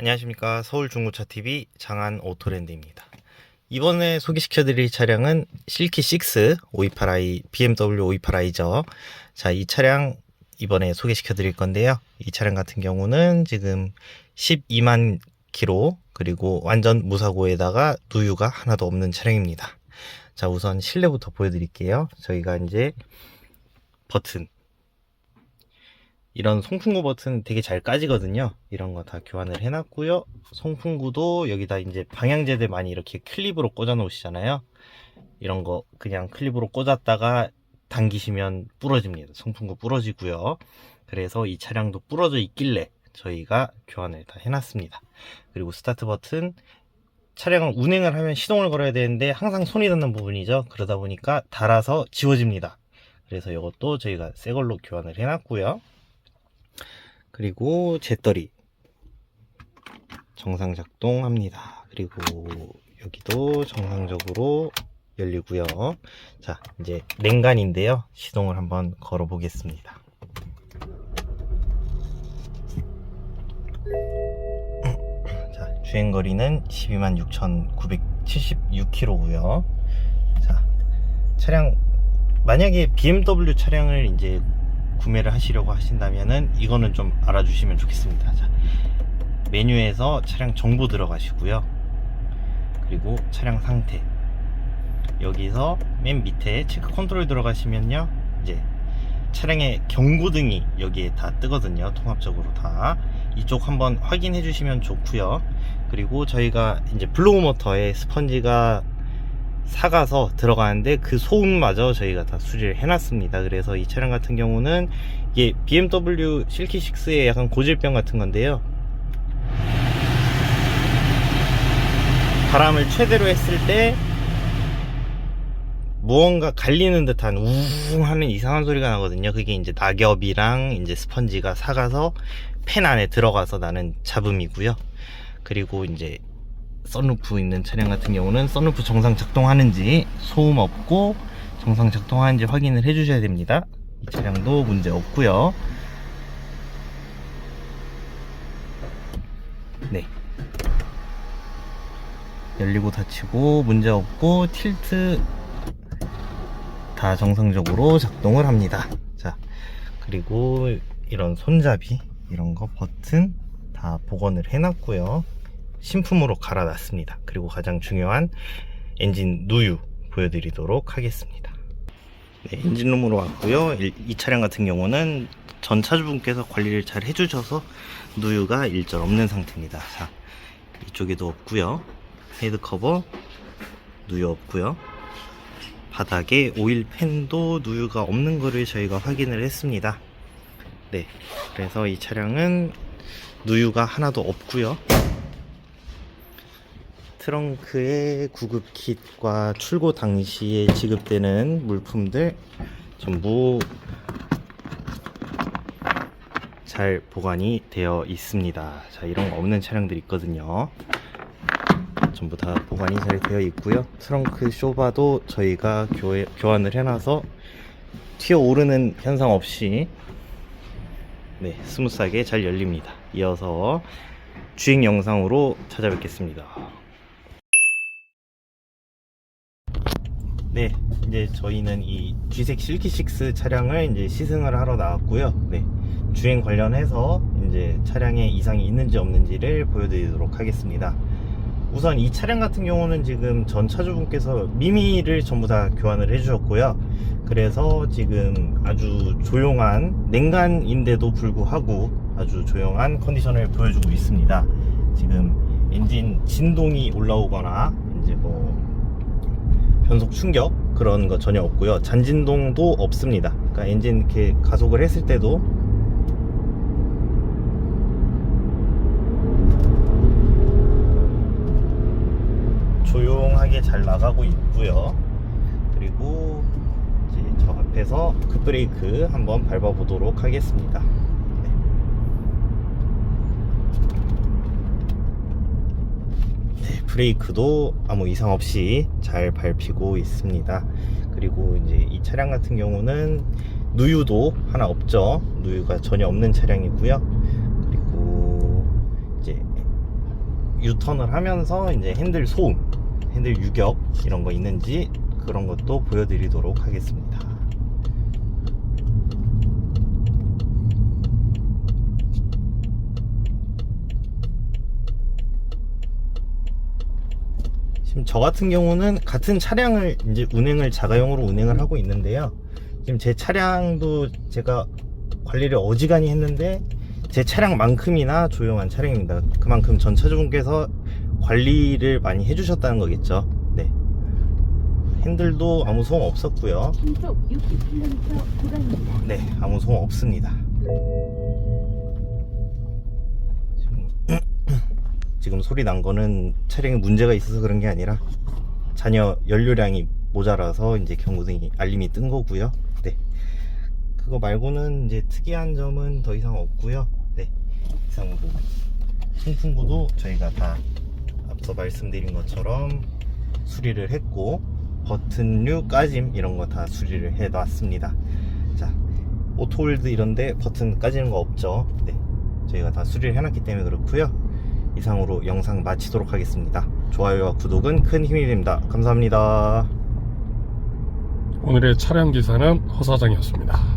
안녕하십니까 서울 중고차 TV 장안 오토랜드입니다. 이번에 소개시켜드릴 차량은 실키 6 528i BMW 528i죠. 자, 이 차량 이번에 소개시켜드릴 건데요. 이 차량 같은 경우는 지금 12만 킬로 그리고 완전 무사고에다가 누유가 하나도 없는 차량입니다. 자, 우선 실내부터 보여드릴게요. 저희가 이제 버튼 이런 송풍구 버튼 되게 잘 까지거든요. 이런 거 다 교환을 해놨고요. 송풍구도 여기다 이제 방향제들 많이 이렇게 클립으로 꽂아 놓으시잖아요. 이런 거 그냥 클립으로 꽂았다가 당기시면 부러집니다. 송풍구 부러지고요. 그래서 이 차량도 부러져 있길래 저희가 교환을 다 해놨습니다. 그리고 스타트 버튼 차량을 운행을 하면 시동을 걸어야 되는데 항상 손이 닿는 부분이죠. 그러다 보니까 닳아서 지워집니다. 그래서 이것도 저희가 새 걸로 교환을 해놨고요. 그리고 재떨이 정상 작동합니다. 그리고 여기도 정상적으로 열리고요. 자, 이제 냉간인데요. 시동을 한번 걸어 보겠습니다. 자, 주행 거리는 126,976km고요. 자, 차량 만약에 BMW 차량을 이제 구매를 하시려고 하신다면은 이거는 좀 알아주시면 좋겠습니다. 자, 메뉴에서 차량 정보 들어가시고요. 그리고 차량 상태. 여기서 맨 밑에 체크 컨트롤 들어가시면요. 이제 차량의 경고등이 여기에 다 뜨거든요. 통합적으로 다. 이쪽 한번 확인해 주시면 좋고요. 그리고 저희가 이제 블로우 모터에 스펀지가 사가서 들어가는데 그 소음마저 저희가 다 수리를 해놨습니다. 그래서 이 차량 같은 경우는 이게 BMW 실키6의 약간 고질병 같은 건데요. 바람을 최대로 했을 때 무언가 갈리는 듯한 우웅 하는 이상한 소리가 나거든요. 그게 이제 낙엽이랑 이제 스펀지가 사가서 팬 안에 들어가서 나는 잡음이고요. 그리고 이제 썬루프 있는 차량 같은 경우는 썬루프 정상 작동하는지 소음 없고 정상 작동하는지 확인을 해 주셔야 됩니다. 이 차량도 문제 없고요. 네. 열리고 닫히고 문제 없고 틸트 다 정상적으로 작동을 합니다. 자 그리고 이런 손잡이 이런 거 버튼 다 복원을 해놨고요 신품으로 갈아놨습니다. 그리고 가장 중요한 엔진 누유 보여드리도록 하겠습니다. 네, 엔진룸으로 왔고요. 이, 이 차량 같은 경우는 전 차주분께서 관리를 잘 해주셔서 누유가 일절 없는 상태입니다. 자, 이쪽에도 없고요. 헤드 커버 누유 없고요. 바닥에 오일 팬도 누유가 없는 거를 저희가 확인을 했습니다. 네, 그래서 이 차량은 누유가 하나도 없고요. 트렁크의 구급 킷과 출고 당시에 지급되는 물품들 전부 잘 보관이 되어 있습니다. 자, 이런 거 없는 차량들이 있거든요. 전부 다 보관이 잘 되어 있고요. 트렁크 쇼바도 저희가 교, 교환을 해놔서 튀어 오르는 현상 없이 네, 스무스하게 잘 열립니다. 이어서 주행 영상으로 찾아뵙겠습니다. 네, 이제 저희는 이 G색 실키6 차량을 이제 시승을 하러 나왔고요. 네, 주행 관련해서 이제 차량에 이상이 있는지 없는지를 보여드리도록 하겠습니다. 우선 이 차량 같은 경우는 지금 전 차주분께서 미미를 전부 다 교환을 해주셨고요. 그래서 지금 아주 조용한 냉간인데도 불구하고 아주 조용한 컨디션을 보여주고 있습니다. 지금 엔진 진동이 올라오거나 이제 뭐 변속 충격 그런 거 전혀 없고요. 잔진동도 없습니다. 그러니까 엔진 이렇게 가속을 했을 때도 조용하게 잘 나가고 있고요. 그리고 이제 저 앞에서 급브레이크 한번 밟아 보도록 하겠습니다. 네, 브레이크도 아무 이상 없이 잘 밟히고 있습니다. 그리고 이제 이 차량 같은 경우는 누유도 하나 없죠. 누유가 전혀 없는 차량이고요. 그리고 이제 유턴을 하면서 이제 핸들 소음, 핸들 유격 이런 거 있는지 그런 것도 보여드리도록 하겠습니다. 지금 저 같은 경우는 같은 차량을 이제 운행을 자가용으로 운행을 하고 있는데요. 지금 제 차량도 제가 관리를 어지간히 했는데 제 차량만큼이나 조용한 차량입니다. 그만큼 전 차주분께서 관리를 많이 해주셨다는 거겠죠. 네. 핸들도 아무 소음 없었고요. 시속 60km 구간입니다. 네, 아무 소음 없습니다. 지금 소리 난 거는 차량에 문제가 있어서 그런 게 아니라 잔여 연료량이 모자라서 이제 경고등이 알림이 뜬 거고요. 네. 그거 말고는 이제 특이한 점은 더 이상 없고요. 네. 이상으로 송풍구도 저희가 다 앞서 말씀드린 것처럼 수리를 했고 버튼류 까짐 이런 거 다 수리를 해 놨습니다. 자, 오토홀드 이런데 버튼 까지는 거 없죠. 네. 저희가 다 수리를 해놨기 때문에 그렇고요. 이상으로 영상 마치도록 하겠습니다. 좋아요와 구독은 큰 힘이 됩니다. 감사합니다. 오늘의 차량 기사는 허 사장이었습니다.